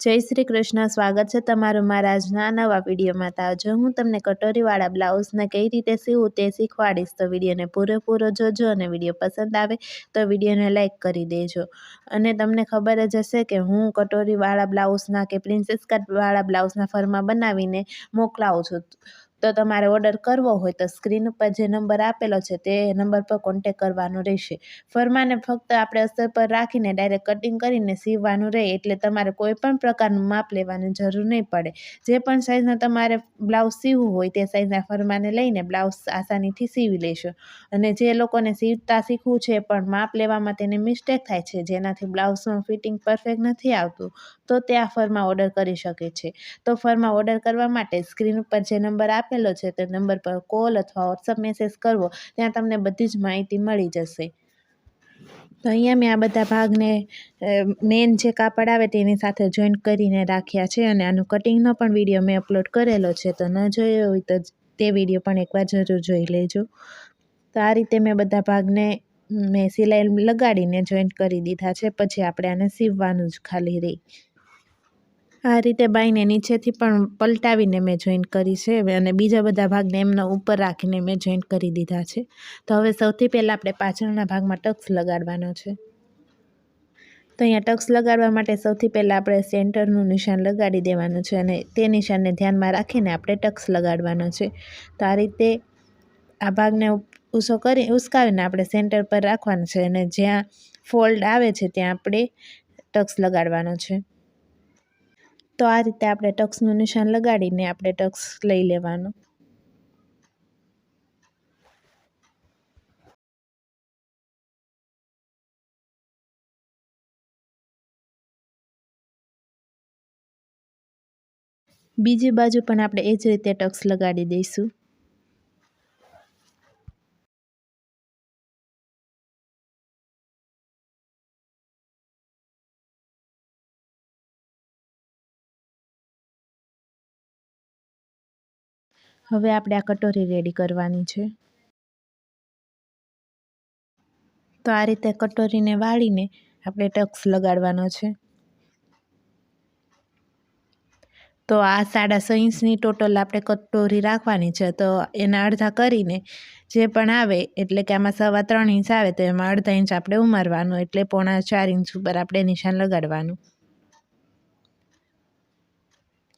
જય શ્રી કૃષ્ણ. સ્વાગત છે તમારું મારા આજના નવા વિડીયોમાં. તો આજે હું તમને કટોરીવાળા બ્લાઉઝને કઈ રીતે સીવું તે શીખવાડીશ. તો વિડીયોને પૂરેપૂરો જોજો અને વીડિયો પસંદ આવે તો વિડીયોને લાઇક કરી દેજો. અને તમને ખબર જ હશે કે હું કટોરીવાળા બ્લાઉઝના કે પ્રિન્સેસ કટવાળા બ્લાઉઝના ફરમાં બનાવીને મોકલાવું છું. તો તમારે ઓર્ડર કરવો હોય તો સ્ક્રીન ઉપર જે નંબર આપેલો છે તે નંબર પર કોન્ટેક કરવાનો રહેશે. ફરમાને ફક્ત આપણે અસર પર રાખીને ડાયરેક્ટ કટિંગ કરીને સીવવાનું રહે એટલે તમારે કોઈ પણ પ્રકારનું માપ લેવાની જરૂર નહીં પડે. જે પણ સાઇઝના તમારે બ્લાઉઝ સીવવું હોય તે સાઇઝના ફરમાને લઈને બ્લાઉઝ આસાનીથી સીવી લેશો. અને જે લોકોને સીવતા શીખવું છે પણ માપ લેવામાં તેને મિસ્ટેક થાય છે. જેનાથી બ્લાઉઝનું ફિટિંગ પરફેક્ટ નથી આવતું, તો તે આ ફરમાં ઓર્ડર કરી શકે છે. તો ફરમાં ઓર્ડર કરવા માટે સ્ક્રીન ઉપર જે નંબર આપ આપેલો છે, તે નંબર પર કોલ અથવા વોટ્સઅપ મેસેજ કરવો, ત્યાં તમને બધી જ માહિતી મળી જશે. તો અહીંયા મેં આ બધા ભાગને મેન જે કાપડ આવે તેની સાથે જોઈન્ટ કરીને રાખ્યા છે અને આનું કટિંગનો પણ વીડિયો મેં અપલોડ કરેલો છે, તો ન જોયો હોય તો તે વીડિયો પણ એકવાર જરૂર જોઈ લેજો. તો આ રીતે મેં બધા ભાગને, મેં સિલાઈ લગાડીને જોઈન્ટ કરી દીધા છે, પછી આપણે આને સીવવાનું જ ખાલી રહી. આ રીતે બાઈને નીચેથી પણ પલટાવીને મેં જોઈન્ટ કરી છે અને બીજા બધા ભાગને એમના ઉપર રાખીને મેં જોઈન્ટ કરી દીધા છે. તો હવે સૌથી પહેલાં આપણે પાછળના ભાગમાં ટક્સ લગાડવાનો છે. તો અહીંયા ટક્સ લગાડવા માટે સૌથી પહેલાં આપણે સેન્ટરનું નિશાન લગાડી દેવાનું છે અને તે નિશાનને ધ્યાનમાં રાખીને આપણે ટક્સ લગાડવાનો છે. તો આ રીતે આ ભાગને ઊંચો કરી, ઉસકાવીને આપણે સેન્ટર પર રાખવાનું છે અને જ્યાં ફોલ્ડ આવે છે ત્યાં આપણે ટક્સ લગાડવાનો છે. તો આ રીતે આપણે ટક્સનું નિશાન લગાડીને આપણે ટક્સ લઈ લેવાનું. બીજી બાજુ પણ આપણે એ જ રીતે ટક્સ લગાડી દઈશું. હવે આપણે આ કટોરી રેડી કરવાની છે. તો આ રીતે કટોરીને વાળીને આપણે ટક્સ લગાડવાનો છે. તો આ સાડા સો ઇંચની ટોટલ આપણે કટોરી રાખવાની છે. તો એના અડધા કરીને જે પણ આવે, એટલે કે આમાં સવા ત્રણ ઇંચ આવે, તો એમાં અડધા ઇંચ આપણે ઉમારવાનું, એટલે પોણા ચાર ઇંચ ઉપર આપણે નિશાન લગાડવાનું.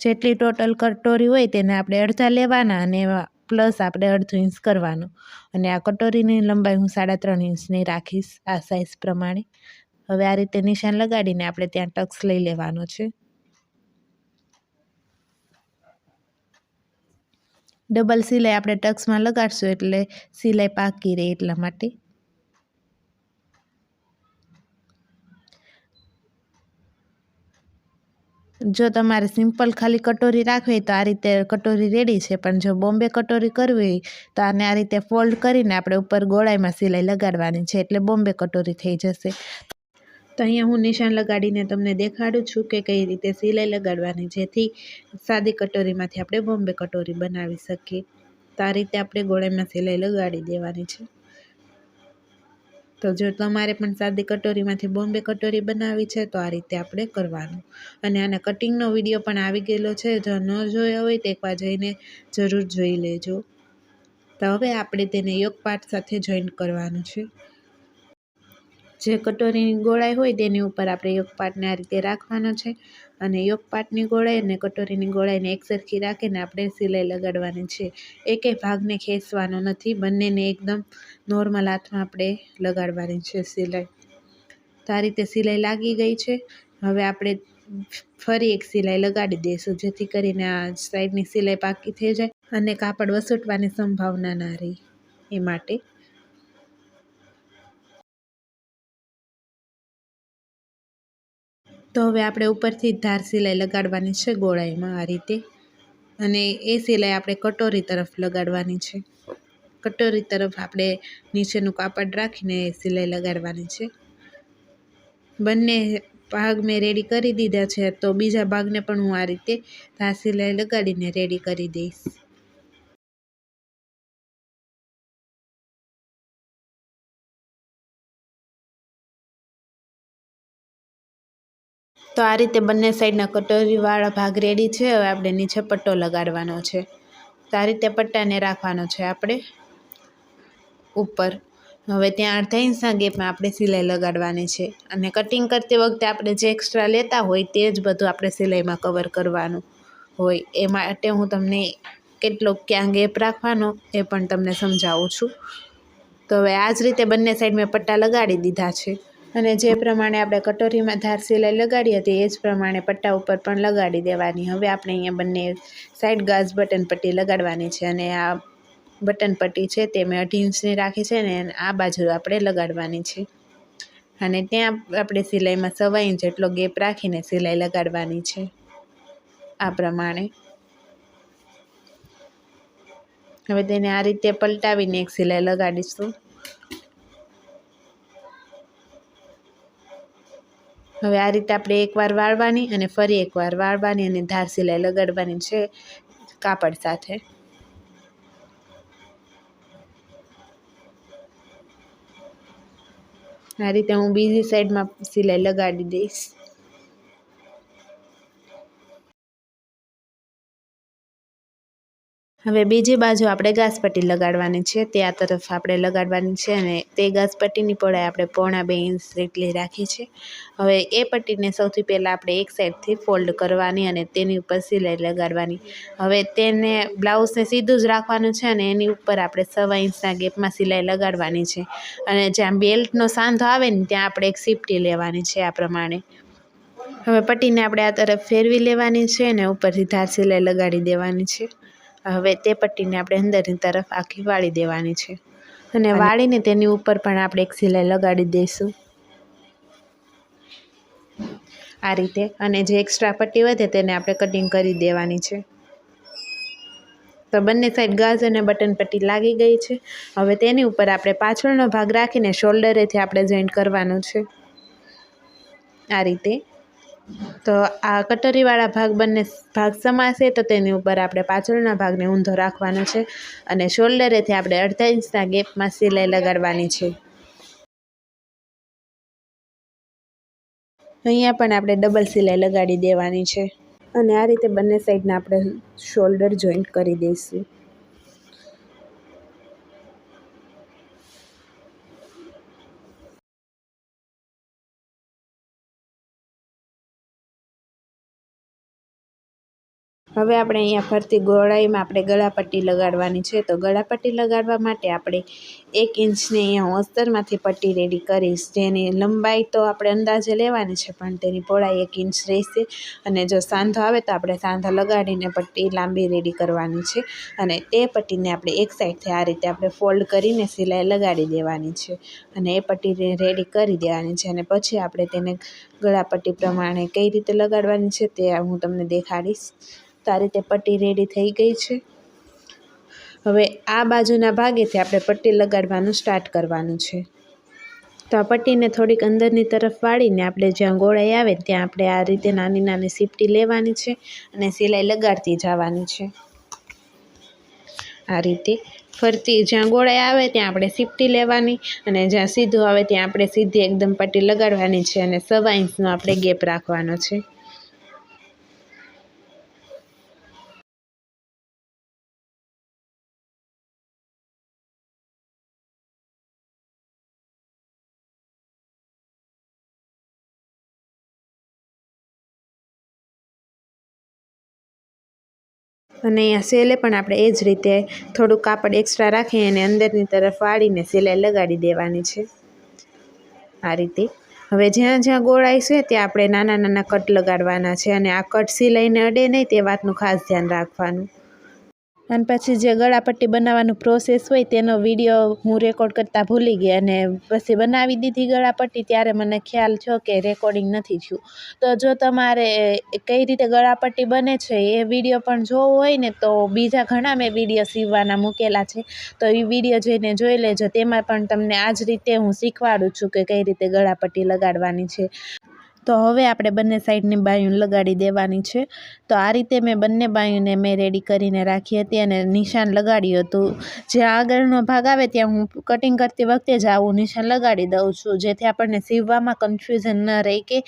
જેટલી ટોટલ કટોરી હોય તેને આપણે અડધા લેવાના અને પ્લસ આપણે અડધું ઇંચ કરવાનું. અને આ કટોરીની લંબાઈ હું સાડા ત્રણ ઇંચની રાખીશ આ સાઇઝ પ્રમાણે. હવે આ રીતે નિશાન લગાડીને આપણે ત્યાં ટક્સ લઈ લેવાનો છે. ડબલ સિલાઈ આપણે ટક્સમાં લગાડશું એટલે સિલાઈ પાકી રહે એટલા માટે. જો તમારે સિમ્પલ ખાલી કટોરી રાખવી તો આ રીતે કટોરી રેડી છે, પણ જો બોમ્બે કટોરી કરવી તો આને આ રીતે ફોલ્ડ કરીને આપણે ઉપર ગોળાઈમાં સિલાઈ લગાડવાની છે, એટલે બોમ્બે કટોરી થઈ જશે. તો અહીંયા હું નિશાન લગાડીને તમને દેખાડું છું કે કઈ રીતે સિલાઈ લગાડવાની, જેથી સાદી કટોરીમાંથી આપણે બોમ્બે કટોરી બનાવી શકીએ. તો આ રીતે આપણે ગોળાઈમાં સિલાઈ લગાડી દેવાની છે. તો જો તમારે પણ સાદી કટોરીમાંથી બોમ્બે કટોરી બનાવવી છે, તો આ રીતે આપણે કરવાનું. અને આના કટિંગનો વીડિયો પણ આવી ગયેલો છે, જો ન જોયો હોય તો એકવાર જઈને જરૂર જોઈ લેજો. તો હવે આપણે તેને યોગ પાઠ સાથે જોઈન્ટ કરવાનું છે. જે કટોરીની ગોળાઈ હોય તેની ઉપર આપણે યોગપાટને આ રીતે રાખવાનો છે. અને યોગપાટની ગોળાઈ અને કટોરીની ગોળાઈને એકસરખી રાખીને આપણે સિલાઈ લગાડવાની છે. એકે ભાગને ખેંચવાનો નથી. બંનેને એકદમ નોર્મલ હાથમાં આપણે લગાડવાની છે સિલાઈ. તો આ રીતે સિલાઈ લાગી ગઈ છે. હવે આપણે ફરી એક સિલાઈ લગાડી દઈશું, જેથી કરીને આ સાઈડની સિલાઈ પાકી થઈ જાય અને કાપડ વસૂટવાની સંભાવના ના રહે. એ માટે તો હવે આપણે ઉપરથી ધાર સિલાઈ લગાડવાની છે ગોળાઈમાં આ રીતે. અને એ સિલાઈ આપણે કટોરી તરફ લગાડવાની છે. કટોરી તરફ આપણે નીચેનું કાપડ રાખીને સિલાઈ લગાડવાની છે. બંને ભાગ મેં રેડી કરી દીધા છે, તો બીજા ભાગને પણ હું આ રીતે ધાર સિલાઈ લગાડીને રેડી કરી દઈશ. તો આ રીતે બંને સાઈડના કટોરીવાળા ભાગ રેડી છે. હવે આપણે નીચે પટ્ટો લગાડવાનો છે. તો આ રીતે પટ્ટાને રાખવાનો છે આપણે. ઉપર. હવે ત્યાં અડધા ઇંચના ગેપમાં આપણે સિલાઈ લગાડવાની છે. અને કટિંગ કરતી વખતે આપણે જે એક્સ્ટ્રા લેતા હોય તે જ બધું આપણે સિલાઈમાં કવર કરવાનું હોય. એ માટે હું તમને કેટલો ક્યાં ગેપ રાખવાનો એ પણ તમને સમજાવું છું. તો હવે આ જ રીતે બંને સાઈડ મેં પટ્ટા લગાડી દીધા છે. અને જે પ્રમાણે આપણે કટોરીમાં ધાર સિલાઈ લગાડી હતી, એ જ પ્રમાણે પટ્ટા ઉપર પણ લગાડી દેવાની. હવે આપણે અહીંયા બંને સાઈડ ગાજ બટન પટ્ટી લગાડવાની છે અને આ બટન પટ્ટી છે તે મેં અઢી ઇંચની રાખી છે ને આ બાજુ આપણે લગાડવાની છે. અને ત્યાં આપણે સિલાઈમાં સવા ઇંચ જેટલો ગેપ રાખીને સિલાઈ લગાડવાની છે, આ પ્રમાણે. હવે તેને આ રીતે પલટાવીને એક સિલાઈ લગાડીશું. હવે આ રીતે આપણે એકવાર વાળવાની અને ફરી એકવાર વાળવાની અને ધાર સિલાઈ લગાડવાની છે કાપડ સાથે. આ રીતે હું બીજી સાઈડમાં સિલાઈ લગાડી દઈશ. હવે બીજી બાજુ આપણે ઘાસપટ્ટી લગાડવાની છે. તે આ તરફ આપણે લગાડવાની છે અને તે ઘાસપટ્ટીની પહોળાઈ આપણે પોણા બે ઇંચ જેટલી રાખી છે. હવે એ પટ્ટીને સૌથી પહેલાં આપણે એક સાઈડથી ફોલ્ડ કરવાની અને તેની ઉપર સિલાઈ લગાડવાની. હવે તેને બ્લાઉઝને સીધું જ રાખવાનું છે અને એની ઉપર આપણે સવા ઇંચના ગેપમાં સિલાઈ લગાડવાની છે. અને જ્યાં બેલ્ટનો સાંધો આવે ને ત્યાં આપણે એક સીપટી લેવાની છે આ પ્રમાણે. હવે પટ્ટીને આપણે આ તરફ ફેરવી લેવાની છે અને ઉપરથી ધાર સિલાઈ લગાડી દેવાની છે. હવે તે પટ્ટીને આપણે અંદરની તરફ આખી વાળી દેવાની છે. અને વાળીને તેની ઉપર પણ આપણે એક સિલાઈ લગાડી દઈશું. આ રીતે. અને જે એક્સ્ટ્રા પટ્ટી વધે તેને આપણે કટિંગ કરી દેવાની છે. તો બંને સાઈડ ગાઝ અને બટન પટ્ટી લાગી ગઈ છે. હવે તેની ઉપર આપણે પાછળનો ભાગ રાખીને શોલ્ડરેથી આપણે જોઈન્ટ કરવાનું છે. આ રીતે. તો આ કટરીવાળા ભાગ બંને ભાગ સમાશે તો તેની ઉપર આપણે પાછળના ભાગને ઊંધો રાખવાનો છે અને શોલ્ડરેથી આપણે અડધા ઇંચના ગેપમાં સિલાઈ લગાડવાની છે. અહીંયા પણ આપણે ડબલ સિલાઈ લગાડી દેવાની છે અને આ રીતે બંને સાઈડના આપણે શોલ્ડર જોઈન્ટ કરી દઈશું. હવે આપણે અહીંયા ફરતી ગોળાઈમાં આપણે ગળાપટ્ટી લગાડવાની છે. તો ગળાપટ્ટી લગાડવા માટે આપણે એક ઇંચની અહીંયા હું અસ્તરમાંથી પટ્ટી રેડી કરીશ. જેની લંબાઈ તો આપણે અંદાજે લેવાની છે, પણ તેની પહોળાઈ એક ઇંચ રહેશે. અને જો સાંધો આવે તો આપણે સાંધો લગાડીને પટ્ટી લાંબી રેડી કરવાની છે. અને તે પટ્ટીને આપણે એક સાઈડથી આ રીતે આપણે ફોલ્ડ કરીને સિલાઈ લગાડી દેવાની છે. અને એ પટ્ટી રેડી કરી દેવાની છે. અને પછી આપણે તેને ગળાપટ્ટી પ્રમાણે કઈ રીતે લગાડવાની છે તે હું તમને દેખાડીશ. તો રીતે પટ્ટી રેડી થઈ ગઈ છે. હવે આ બાજુના ભાગેથી આપણે પટ્ટી લગાડવાનું સ્ટાર્ટ કરવાનું છે. તો આ પટ્ટીને થોડીક અંદરની તરફ વાળીને આપણે જ્યાં ગોળાઈ આવે ત્યાં આપણે આ રીતે નાની નાની સીપટી લેવાની છે અને સિલાઈ લગાડતી જવાની છે. આ રીતે ફરતી જ્યાં ગોળાઈ આવે ત્યાં આપણે સીપટી લેવાની અને જ્યાં સીધું આવે ત્યાં આપણે સીધી એકદમ પટ્ટી લગાડવાની છે અને સવા ઇંચનો આપણે ગેપ રાખવાનો છે. અને અહીંયા સેલે પણ આપણે એ જ રીતે થોડુંક કાપડ એક્સ્ટ્રા રાખી અને અંદરની તરફ વાળીને સિલાઈ લગાડી દેવાની છે. આ રીતે. હવે જ્યાં જ્યાં ગોળાઈ છે ત્યાં આપણે નાના નાના કટ લગાડવાના છે અને આ કટ સિલાઈને અડે નહીં તે વાતનું ખાસ ધ્યાન રાખવાનું. અને પછી જે ગળાપટ્ટી બનાવવાનું પ્રોસેસ હોય તેનો વીડિયો હું રેકોર્ડ કરતાં ભૂલી ગઈ અને પછી બનાવી દીધી ગળાપટ્ટી ત્યારે મને ખ્યાલ થયો કે રેકોર્ડિંગ નથી થયું. તો જો તમારે કઈ રીતે ગળાપટ્ટી બને છે એ વીડિયો પણ જોવો હોય ને તો બીજા ઘણા મેં વીડિયો સીવવાના મૂકેલા છે. તો એ વીડિયો જોઈને જોઈ લેજો. તેમાં પણ તમને આ જ રીતે હું શીખવાડું છું કે કઈ રીતે ગળાપટ્ટી લગાડવાની છે. તો હવે આપણે બંને સાઈડની બાયું લગાડી દેવાની છે. તો આ રીતે મેં બંને બાયુંને મેં રેડી કરીને રાખી હતી અને નિશાન લગાડ્યું હતું. જ્યાં આગળનો ભાગ આવે ત્યાં હું કટિંગ કરતી વખતે જ આવું નિશાન લગાડી દઉં છું, જેથી આપણને સીવવામાં કન્ફ્યુઝન ન રહે કે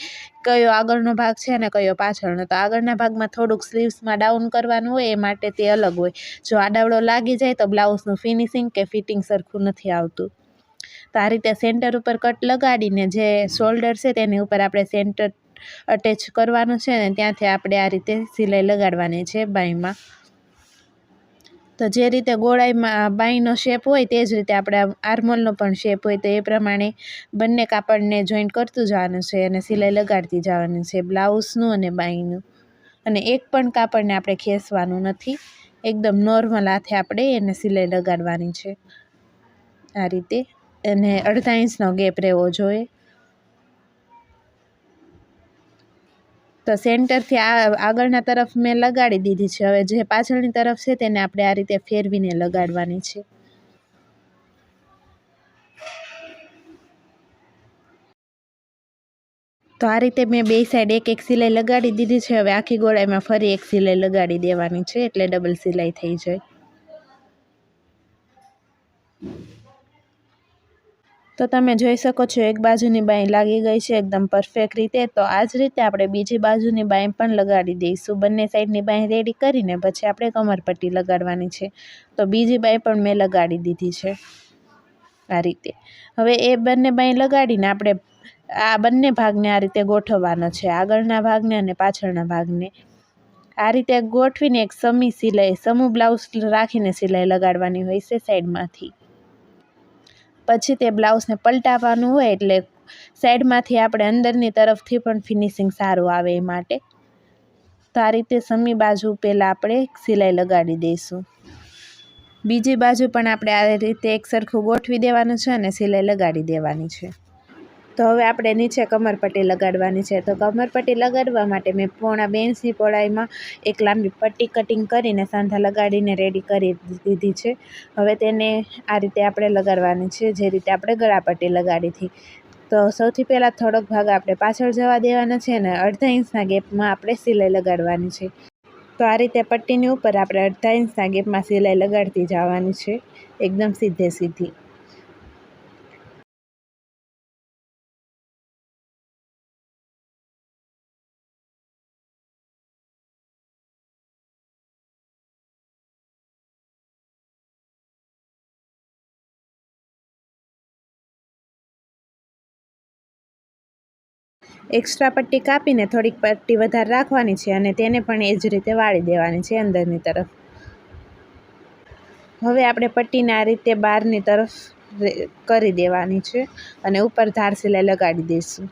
કયો આગળનો ભાગ છે અને કયો પાછળનો. તો આગળના ભાગમાં થોડુંક સ્લીવ્સમાં ડાઉન કરવાનું હોય એ માટે તે અલગ હોય. જો આડાવડો લાગી જાય તો બ્લાઉઝનું ફિનિશિંગ કે ફિટિંગ સરખું નથી આવતું. તો આ રીતે સેન્ટર ઉપર કટ લગાડીને જે શોલ્ડર છે તેની ઉપર આપણે સેન્ટર અટેચ કરવાનું છે ને ત્યાંથી આપણે આ રીતે સિલાઈ લગાડવાની છે બાઈમાં તો જે રીતે ગોળાઈમાં બાઈનો શેપ હોય તે જ રીતે આપણે આર્મોલનો પણ શેપ હોય તો એ પ્રમાણે બંને કાપડને જોઈન્ટ કરતું જવાનું છે અને સિલાઈ લગાડતી જવાની છે બ્લાઉઝનું અને બાઈનું અને એક પણ કાપડને આપણે ખેંચવાનું નથી. એકદમ નોર્મલ હાથે આપણે એને સિલાઈ લગાડવાની છે. આ રીતે અને અડધા ઇંચનો ગેપ રહેવો જોઈએ. તો સેન્ટરથી આ, આગળના તરફ મેં લગાડી દીધી છે. હવે જે પાછળની તરફ છે તેને આપણે આ રીતે ફેરવીને લગાડવાની છે. તો આ રીતે મેં બે સાઈડ એક એક સિલાઈ લગાડી દીધી છે. હવે આખી ગોળાઈમાં ફરી એક સિલાઈ લગાડી દેવાની છે. એટલે ડબલ સિલાઈ થઈ જાય. તો તમે જોઈ શકો છો, એક બાજુની બાઈ લાગી ગઈ છે એકદમ પરફેક્ટ રીતે. તો આ જ રીતે આપણે બીજી બાજુની બાઈ પણ લગાડી દઈશું. બંને સાઈડની બાઈ રેડી કરીને પછી આપણે કમરપટ્ટી લગાડવાની છે. તો બીજી બાઈ પણ મેં લગાડી દીધી છે આ રીતે. હવે એ બંને બાઈ લગાડીને આપણે આ બંને ભાગને આ રીતે ગોઠવવાનો છે. આગળના ભાગને અને પાછળના ભાગને. આ રીતે ગોઠવીને એક સમી સિલાઈ, સમૂહ બ્લાઉઝ રાખીને સિલાઈ લગાડવાની હોય છે સાઈડમાંથી. પછી તે બ્લાઉઝને પલટાવવાનું હોય એટલે સાઈડમાંથી આપણે અંદરની તરફથી પણ ફિનિશિંગ સારું આવે એ માટે. તો આ રીતે સમી બાજુ પહેલાં આપણે સિલાઈ લગાડી દઈશું. બીજી બાજુ પણ આપણે આ રીતે એક સરખું ગોઠવી દેવાનું છે અને સિલાઈ લગાડી દેવાની છે. તો હવે આપણે નીચે કમરપટ્ટી લગાડવાની છે. તો કમરપટ્ટી લગાડવા માટે મેં પોણા બે ઇંચની પહોળાઈમાં એક લાંબી પટ્ટી કટિંગ કરીને સાંધા લગાડીને રેડી કરી દીધી છે. હવે તેને આ રીતે આપણે લગાડવાની છે, જે રીતે આપણે ગળાપટ્ટી લગાડી હતી. તો સૌથી પહેલાં થોડોક ભાગ આપણે પાછળ જવા દેવાનો છે અને અડધા ઇંચના ગેપમાં આપણે સિલાઈ લગાડવાની છે. તો આ રીતે પટ્ટીની ઉપર આપણે અડધા ઇંચના ગેપમાં સિલાઈ લગાડતી જવાની છે. એકદમ સીધે સીધી. એક્સ્ટ્રા પટ્ટી કાપીને થોડીક પટ્ટી વધારે રાખવાની છે અને તેને પણ એ જ રીતે વાળી દેવાની છે અંદરની તરફ. હવે આપણે પટ્ટીને આ રીતે બહારની તરફ કરી દેવાની છે અને ઉપર ધાર સિલાઈ લગાડી દઈશું.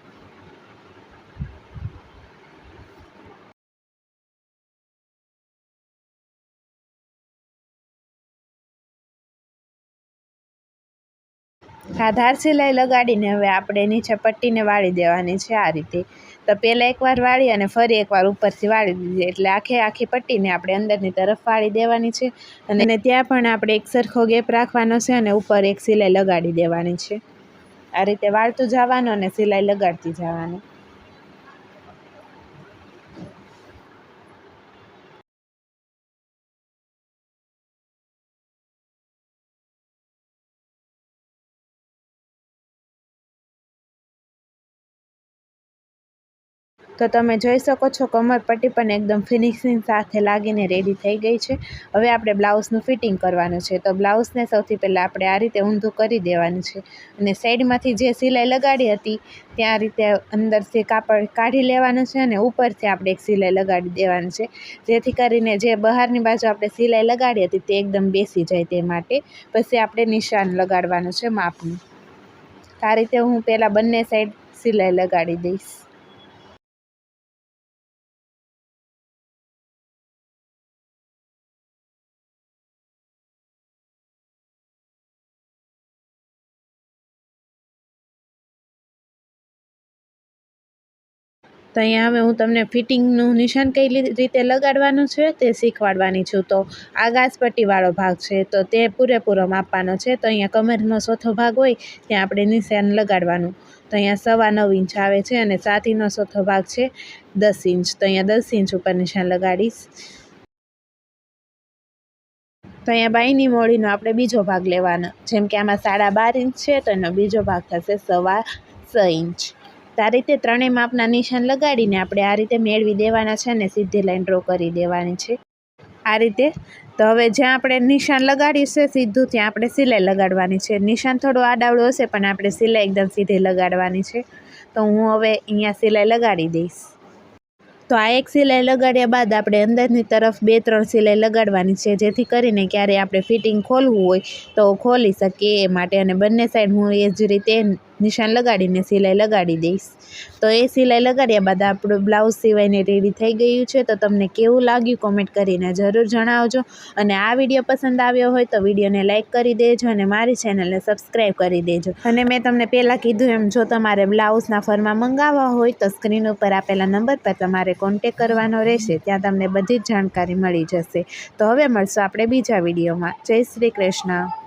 આ ધાર સિલાઈ લગાડીને હવે આપણે નીચે પટ્ટીને વાળી દેવાની છે આ રીતે. તો પહેલાં એકવાર વાળી અને ફરી એકવાર ઉપરથી વાળી દીધી. એટલે આખે આખી પટ્ટીને આપણે અંદરની તરફ વાળી દેવાની છે. અને ત્યાં પણ આપણે એક સરખો ગેપ રાખવાનો છે અને ઉપર એક સિલાઈ લગાડી દેવાની છે. આ રીતે વાળતું જવાનું અને સિલાઈ લગાડતી જવાનું. તો તમે જોઈ શકો છો કમરપટ્ટી પણ એકદમ ફિનિશિંગ સાથે લાગીને રેડી થઈ ગઈ છે. હવે આપણે બ્લાઉઝનું ફિટિંગ કરવાનું છે. તો બ્લાઉઝને સૌથી પહેલાં આપણે આ રીતે ઊંધું કરી દેવાનું છે. અને સાઈડમાંથી જે સિલાઈ લગાડી હતી, ત્યાં રીતે અંદરથી કાપડ કાઢી લેવાનું છે અને ઉપરથી આપણે એક સિલાઈ લગાડી દેવાની છે. જેથી કરીને જે બહારની બાજુ આપણે સિલાઈ લગાડી હતી, તે એકદમ બેસી જાય તે માટે. પછી આપણે નિશાન લગાડવાનું છે માપનું. આ રીતે હું પહેલાં બંને સાઈડ સિલાઈ લગાડી દઈશ. તો અહીંયા હવે હું તમને ફિટિંગનું નિશાન કઈ રીતે લગાડવાનું છે તે શીખવાડવાની છું. તો આ ગાજપટ્ટીવાળો ભાગ છે, તો તે પૂરેપૂરો માપવાનો છે. તો અહીંયા કમરનો ચોથો ભાગ હોય, ત્યાં આપણે નિશાન લગાડવાનું. તો અહીંયા સવા નવ ઇંચ આવે છે અને સાતીનો ચોથો ભાગ છે દસ ઇંચ. તો અહીંયા દસ ઇંચ ઉપર નિશાન લગાડીશ. તો અહીંયા બાયની મોળીનો આપણે બીજો ભાગ લેવાનો. જેમ કે આમાં સાડા બાર ઇંચ છે, તો એનો બીજો ભાગ થશે સવા છ ઇંચ. તો આ રીતે ત્રણેય માપના નિશાન લગાડીને આપણે આ રીતે મેળવી દેવાના છે અને સીધી લાઈન ડ્રો કરી દેવાની છે. આ રીતે તો હવે જ્યાં આપણે નિશાન લગાડ્યું છે સીધું ત્યાં આપણે સિલાઈ લગાડવાની છે. નિશાન થોડું આડાવડું હશે પણ આપણે સિલાઈ એકદમ સીધી લગાડવાની છે. તો હું હવે અહીંયા સિલાઈ લગાડી દઈશ. તો આ એક સિલાઈ લગાડ્યા બાદ આપણે અંદરની તરફ બે ત્રણ સિલાઈ લગાડવાની છે. જેથી કરીને ક્યારે આપણે ફિટિંગ ખોલવું હોય તો ખોલી શકીએ એ માટે. અને બંને સાઈડ હું એ જ રીતે નિશાન લગાડીને સિલાઈ લગાડી દઈશ. તો એ સિલાઈ લગાડ્યા બાદ આપણું બ્લાઉઝ સિવાયને રેડી થઈ ગયું છે. તો તમને કેવું લાગ્યું કોમેન્ટ કરીને જરૂર જણાવજો. અને આ વીડિયો પસંદ આવ્યો હોય તો વિડીયોને લાઇક કરી દેજો અને મારી ચેનલને સબસ્ક્રાઈબ કરી દેજો. અને મેં તમને પહેલાં કીધું એમ, જો તમારે બ્લાઉઝના ફરમાં મંગાવવા હોય તો સ્ક્રીન ઉપર આપેલા નંબર પર તમારે કોન્ટેક કરવાનો રહેશે. ત્યાં તમને બધી જ જાણકારી મળી જશે. તો હવે મળશું આપણે બીજા વિડીયોમાં. જય શ્રી કૃષ્ણ.